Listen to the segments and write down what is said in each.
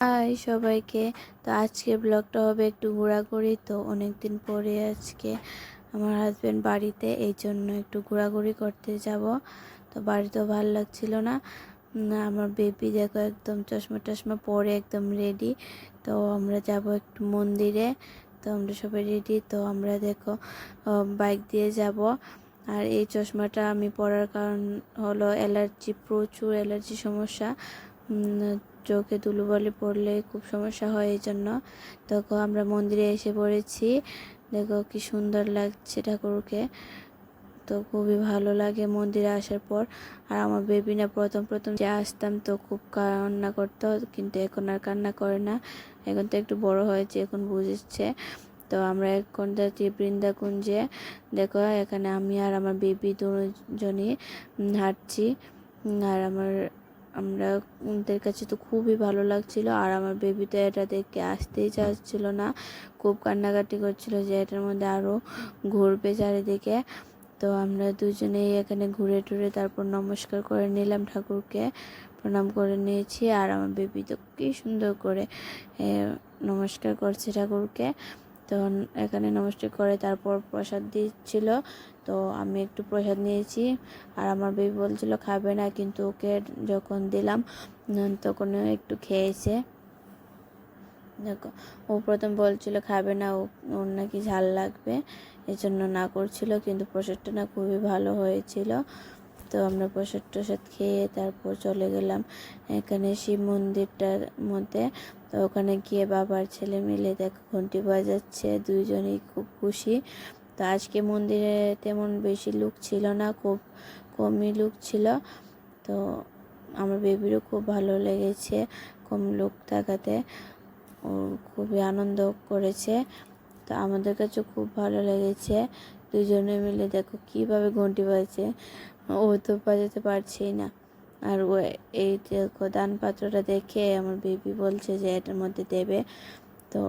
High সবাইকে। তো আজকে ব্লগটা হবে একটু ঘোরাঘুরি তো অনেক দিন পরে আজকে আমার হাজব্যান্ড বাড়িতে, এই জন্য একটু ঘোরাঘুরি করতে যাব। তো বাড়িতেও ভালো লাগছিল না। আমার বেবি দেখো একদম চশমা টশমা পরে একদম রেডি তো আমরা যাব একটু মন্দিরে। তো আমরা সবাই রেডি তো আমরা দেখো বাইক দিয়ে যাব। আর এই চশমাটা আমি পরার কারণ হলো অ্যালার্জি প্রচুর অ্যালার্জি সমস্যা। চোখে ধুলোবালি পড়লে খুব সমস্যা হয় এই জন্য দেখো আমরা মন্দিরে এসে পড়েছি। দেখো কি সুন্দর লাগছে ঠাকুরকে। তো খুবই ভালো লাগে মন্দিরে আসার পর। আর আমার বেবি না প্রথম প্রথম যে আসতাম তো খুব কান্না করতো, কিন্তু এখন আর কান্না করে না। এখন তো একটু বড় হয়েছে, এখন বুঝেছে। তো আমরা এখন যাচ্ছি বৃন্দাকুঞ্জে দেখো এখানে আমি আর আমার বেবি দুজনই হাঁটছি। আর আমার আমরা ওদের কাছে তো খুবই ভালো লাগছিল, আর আমার বেবি তো এটা দেখে আসতেই চাচ্ছিল না। খুব কান্নাকাটি করছিল যে এটার মধ্যে আরও ঘুরবে চারিদিকে। তো আমরা দুজনেই এখানে ঘুরে টুরে তারপর নমস্কার করে নিলাম ঠাকুরকে, প্রণাম করে নিয়েছি। আর আমার বেবি তো কি সুন্দর করে নমস্কার করছে ঠাকুরকে। তো এখানে নমস্কার করে তারপর প্রসাদ দিচ্ছিল। তো আমি একটু প্রসাদ নিয়েছি। আর আমার বেবি বলছিল, খাবে না। কিন্তু ওকে যখন দিলাম তখন একটু খেয়েছে। দেখো, ও প্রথম বলছিল, খাবে না। ও, ওর নাকি ঝাল লাগবে। এই জন্য না করছিল, কিন্তু প্রসাদটা না খুবই ভালো হয়েছিল। তো আমরা প্রসাদ টসাদ খেয়ে তারপর চলে গেলাম এখানে শিব মন্দিরটার মধ্যে। তো ওখানে গিয়ে বাবার ছেলে মিলে দেখো ঘন্টি বাজাচ্ছে, দুইজনেই খুব খুশি। তো আজকে মন্দিরে তেমন বেশি লুক ছিল না, খুব কমই লুক ছিল। তো আমার বেবিরও খুব ভালো লেগেছে কম লোক থাকাতে। ও খুবই আনন্দ করেছে। তো আমাদের কাছে খুব ভালো লেগেছে। দুজনে মিলে দেখো কীভাবে ঘন্টি বাজছে। ও তো বাজাতে পারছেই না। আর ও এই দেখো দান পাত্রটা দেখে আমার বেবি বলছে যে এটার মধ্যে দেবে। তো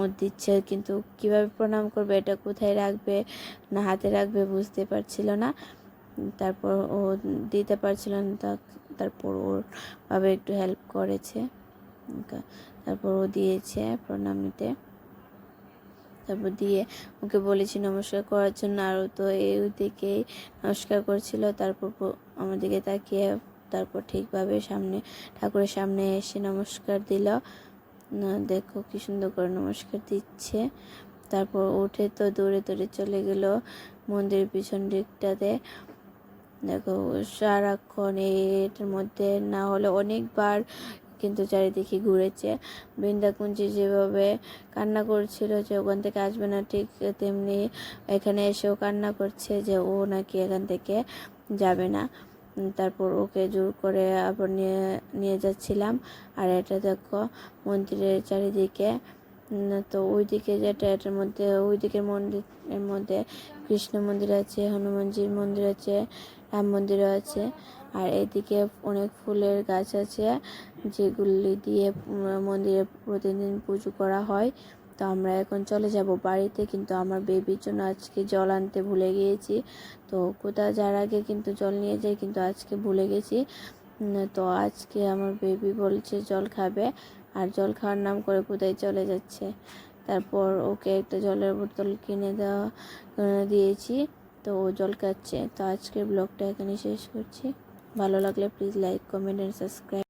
ও দিচ্ছে কিন্তু কীভাবে প্রণাম করবে, এটা কোথায় রাখবে, না হাতে রাখবে বুঝতে পারছিল না। তারপর ও দিতে পারছিল না তারপর ওর বাবা একটু হেল্প করেছে। তারপর ও দিয়েছে প্রণাম নিতে। তারপর দিয়ে ওকে বলেছি নমস্কার করার জন্য। আরও তো এই দিকেই নমস্কার করছিল। তারপর আমার দিকে তাকিয়ে তারপর ঠিকভাবে সামনে, ঠাকুরের সামনে এসে নমস্কার দিল। দেখো কি সুন্দর করে নমস্কার দিচ্ছে। তারপর উঠে তো দৌড়ে দৌড়ে চলে গেল মন্দিরের পিছন দিকটাতে। দেখো সারাক্ষণ এটার মধ্যে না হলে অনেকবার কিন্তু চারিদিকে ঘুরেছে। বৃন্দাকুঞ্জি যেভাবে কান্না করছিল যে ওখান থেকে আসবে না ঠিক তেমনি এখানে এসেও কান্না করছে যে ও নাকি এখান থেকে যাবে না। তারপর ওকে জোর করে আবার নিয়ে নিয়ে যাচ্ছিলাম। আর এটা দেখো মন্দিরের চারিদিকে তো ওইদিকে যেটা এটার মধ্যে ওই দিকের মন্দিরের মধ্যে কৃষ্ণ মন্দির আছে, হনুমানজির মন্দির আছে, রাম মন্দিরও আছে, আর এদিকে অনেক ফুলের গাছ আছে, যেগুলি দিয়ে মন্দিরে প্রতিদিন পুজো করা হয়। তো আমরা এখন চলে যাব বাড়িতে, কিন্তু আমার বেবির জন্য আজকে জল আনতে ভুলে গিয়েছি। তো কোথাও যার আগে কিন্তু জল নিয়ে যাই, কিন্তু আজকে ভুলে গেছি। তো আজকে আমার বেবি বলছে জল খাবে। আর জল খাওয়ার নাম করে কোথায় চলে যাচ্ছে। তারপর ওকে একটা জলের বোতল কিনে দেওয়া দিয়েছি। তো ও জল খাচ্ছে। তো আজকের ব্লগটা এখানে শেষ করছি। ভালো লাগলে please like comment and subscribe